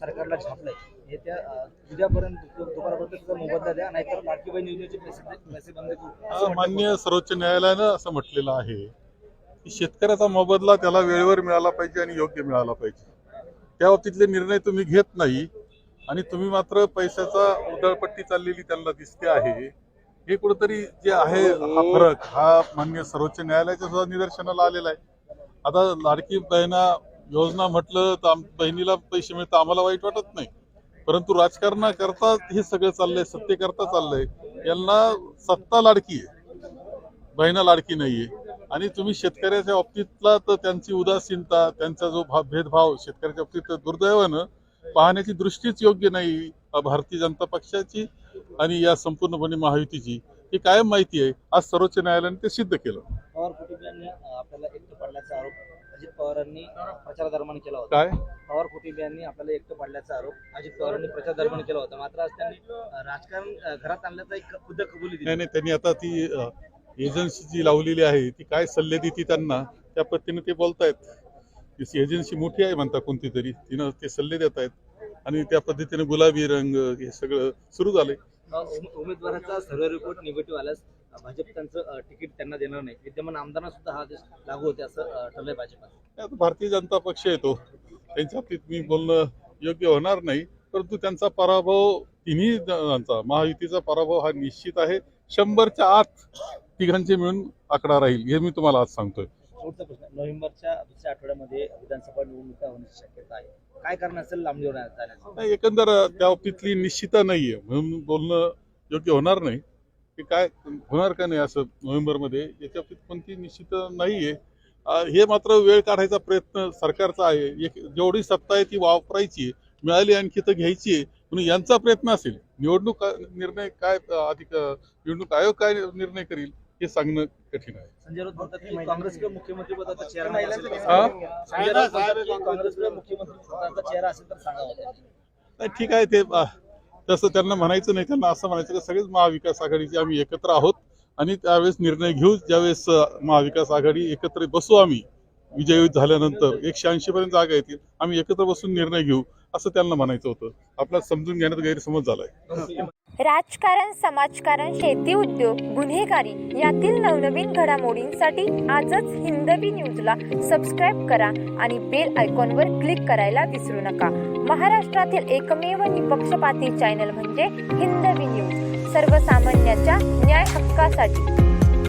सरकारला छापलंय हे त्या अं, उद्यापर्यंत दुपारपर्यंत मोबदला द्या नाहीतर योजनेचे पैसे बंद करू. मान्य सर्वोच्च न्यायालयानं असं म्हटलेलं आहे की शेतकऱ्याचा मोबदला त्याला वेळेवर मिळाला पाहिजे आणि योग्य मिळाला पाहिजे. त्या बाबतीतले निर्णय तुम्ही घेत नाही आणि तुम्ही मात्र पैशाचा उधळपट्टी चाललेली त्यांना दिसते आहे. हे कुठंतरी जे आहे हा फरक हा मान्य सर्वोच्च न्यायालयाच्या सुद्धा निदर्शनाला आलेला आहे. आता लाडकी बहिणा योजना म्हटलं तर बहिणीला पैसे मिळतात आम्हाला वाईट वाटत नाही. परंतु राजकारणाकरता हे सगळं चाललंय सत्तेकरता चाललंय. यांना सत्ता लाडकी आहे. बहिणा लाडकी नाहीये. आणि तुम्ही शेतकऱ्याच्या बाबतीतला तर त्यांची उदासीनता त्यांचा जो भा- भेदभाव शेतकऱ्याच्या बाबतीत दुर्दैवानं पाहण्याची दृष्टीच योग्य नाही भारतीय जनता पक्षाची आणि या संपूर्णपणे महायुतीची. ही कायम माहिती आहे. आज सर्वोच्च न्यायालयाने ते सिद्ध केलं. अजित पवारांनी प्रचार दरम्यान केला होता. काय? पवार कुटुंबियांनी आपल्याला एकटं पाडल्याचा आरोप अजित पवारांनी प्रचार दरम्यान केला होता. मात्र आज त्यांनी राजकारण घरात आणल्याचा एक खुद्द कबुली नाही दिली. नाही त्यांनी आता ती एजन्सी जी लावलेली आहे ती काय सल्ले देते त्यांना त्या पद्धतीने ते बोलतायत. एजन्सी मोठी आहे म्हणता कोणती तरी तिनं ते सल्ले देत आहेत आणि त्या पद्धतीने गुलाबी रंग हे सगळं सुरू झालंय. उमेदवाराचा सर्व रिपोर्ट निगेटिव्ह आल्यास भाजप त्यांचं तिकीट त्यांना देणार नाही. विद्यमान आमदारांना सुद्धा हा आदेश लागू होते असं ठरलंय भाजपात भारतीय जनता पक्ष येतो. त्यांच्या बाबतीत मी बोलणं योग्य होणार नाही परंतु त्यांचा पराभव तिन्ही जणांचा महायुतीचा पराभव हा निश्चित आहे. शंभरच्या आत तिघांचे मिळून आकडा राहील हे मी तुम्हाला आज सांगतोय. शेवटचा प्रश्न नोव्हेंबरच्या दुसऱ्या आठवड्यामध्ये विधानसभा निवडणुका होण्याची शक्यता आहे. काय कारण असेल लांबणीवर जाण्याचं? नाही एकंदर त्या बाबतीतली निश्चिता नाहीये. म्हणून बोलणं योग्य होणार नाही. की काय होणार का नाही असं नोव्हेंबरमध्ये याच्या बाबतीत कोणती निश्चित नाहीये. हे मात्र वेळ काढायचा प्रयत्न सरकारचा आहे. एक जेवढी सत्ता आहे ती वापरायची मिळाली आणखी तर घ्यायची आहे. म्हणून यांचा प्रयत्न असेल. निवडणूक निर्णय काय अधिक निवडणूक आयोग काय निर्णय करील? हे सांगणं कठीण आहे संजय राऊत म्हणतात की काँग्रेसकडे मुख्यमंत्री पदाचा चेहरा नाही असेल तर हा? सांगा. संजय राऊत म्हणतात की काँग्रेसकडे मुख्यमंत्री पदाचा चेहरा असेल तर सांगावं नाही ठीक आहे ते तसं त्यांना म्हणायचं नाही त्यांना असं म्हणायचं की सगळेच महाविकास आघाडीचे आम्ही एकत्र आहोत आणि त्यावेळेस निर्णय घेऊ ज्यावेळेस अ, महाविकास आघाडी एकत्र बसू आम्ही विजयी झाल्यानंतर एकशे ऐंशी पर्यंत जागा येतील आम्ही एकत्र बसून निर्णय घेऊ असं त्यांना म्हणायचं होतं. आपला समजून घेण्यात गैरसमज झालाय. राजकारण समाजकारण शेती उद्योग गुन्हेगारी यातील नवनवीन घडामोडींसाठी आजच हिंदवी न्यूजला सबस्क्राईब करा आणि बेल आयकॉनवर क्लिक करायला विसरू नका. महाराष्ट्रातील एकमेव निपक्षपाती चॅनल म्हणजे हिंदवी न्यूज. सर्वसामान्याच्या न्याय हक्कासाठी.